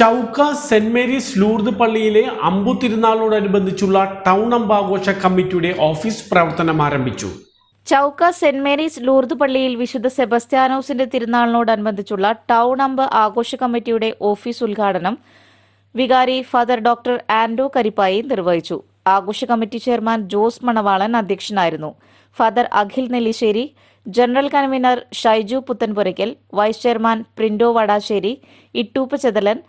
ചൗക്ക saint Mary's Lourdes പള്ളിയിലെ അമ്പുതിരുനാളിനോടനുബന്ധിച്ചുള്ള town അമ്പാഘോഷ കമ്മിറ്റിയുടെ office പ്രവർത്തനം ആരംഭിച്ചു. ചൗക്ക സെന്റ് മേരീസ് ലൂർദ് പള്ളിയിൽ വിശുദ്ധ സെബസ്ത്യാനോസിന്റെ തിരുനാളിനോടനുബന്ധിച്ചുള്ള ടൗൺ അമ്പ് ആഘോഷ കമ്മിറ്റിയുടെ ഓഫീസ് ഉദ്ഘാടനം വികാരി ഫാദർ ഡോക്ടർ ആൻഡോ കരിപ്പായി നിർവഹിച്ചു. ആഘോഷ കമ്മിറ്റി ചെയർമാൻ ജോസ് മണവാളൻ അധ്യക്ഷനായിരുന്നു. Father Akhil Nellissery general convener Shaiju Puthenpurackal vice chairman Prindo Vadassery Ittoop Chethalan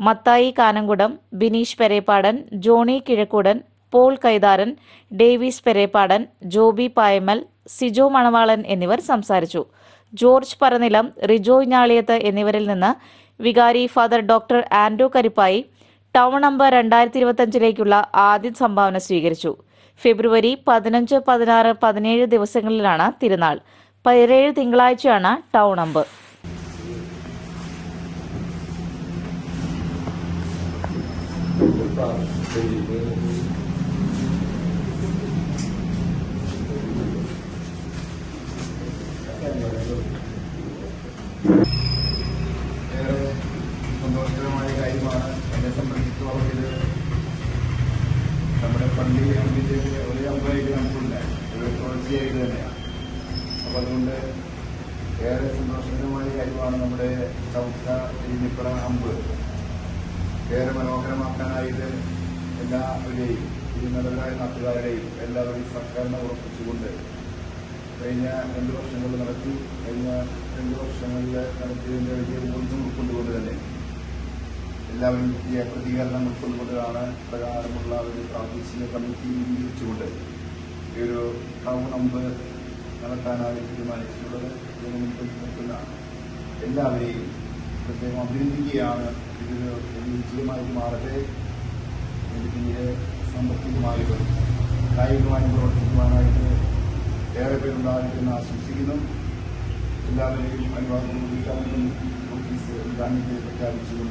Mathai Kanamkudam Bineesh Perepadan Johny Kizhakkoodan Paul Kaitharan Davis Perepadan Joby Payamal Sijo Manavalan എന്നിവർ സംസാരിച്ചു. George Paranilam Rijoy Njaliyath എന്നിവരിൽ നിന്ന് വികാരി father doctor Ando Karippayi town number രണ്ടായിരത്തി ഇരുപത്തിയഞ്ചിലേക്കുള്ള ആദ്യ സംഭാവന സ്വീകരിച്ചു. ഫെബ്രുവരി പതിനഞ്ച് പതിനാറ് പതിനേഴ് ദിവസങ്ങളിലാണ് തിരുനാൾ. പതിനേഴ് തിങ്കളാഴ്ചയാണ് ടൗൺ അമ്പ് ഏറെ സന്തോഷകരമായ കാര്യമാണ് എന്നെ സംബന്ധിച്ചിടത്തോളം ഇത് നമ്മുടെ പള്ളി അമ്പിന്റെ ഒരു അമ്പലേക്ക് നമുക്കില്ല ഒരു തുടർച്ചയായിട്ട് തന്നെയാണ് അപ്പോൾ അതുകൊണ്ട് ഏറെ സന്തോഷകരമായ കാര്യമാണ് നമ്മുടെ ചൗക്ക ഇരിഞ്ഞിപ്പുറ അമ്പ്. ഏറെ മനോഹരമാക്കാനായിട്ട് എല്ലാവരെയും ഇരുന്നവരായ നാട്ടുകാരുടെയും എല്ലാവരെയും സഹകരണം ഉറപ്പിച്ചുകൊണ്ട് കഴിഞ്ഞ രണ്ട് വർഷങ്ങളിൽ നടത്തി കഴിഞ്ഞ രണ്ട് വർഷങ്ങളിൽ നടത്തിയതിന്റെ വലിയ ഊർജം ഉൾക്കൊണ്ടുകൊണ്ട് തന്നെ എല്ലാവരും ഈ പ്രതികരണം ഉൾക്കൊണ്ടുകൊണ്ടാണ് പ്രകാരമുള്ള ഒരു പ്രാദേശിക കമ്മിറ്റി രൂപീകരിച്ചുകൊണ്ട് ഈ ഒരു ടൗൺ അമ്പ് നടത്താനായി തീരുമാനിച്ചിട്ടുള്ളത്. ഇതിന് മുൻപിൽ നിൽക്കുന്ന എല്ലാവരെയും പ്രത്യേകം അഭിനന്ദിക്കുകയാണ് ഇതൊരു വലിയ വിജയമായി മാറട്ടെ. പിന്നീട് സാമ്പത്തികമായിട്ടും കായികമായും പ്രവർത്തിക്കുവാനായിട്ട് ഏറെ പേരുണ്ടാകുമെന്ന് ആശംസിക്കുന്നു. എല്ലാവരെയും അനുവാദം ഓഫീസ് ഉദ്ഘാടനത്തിൽ പ്രഖ്യാപിച്ചുകൊണ്ട്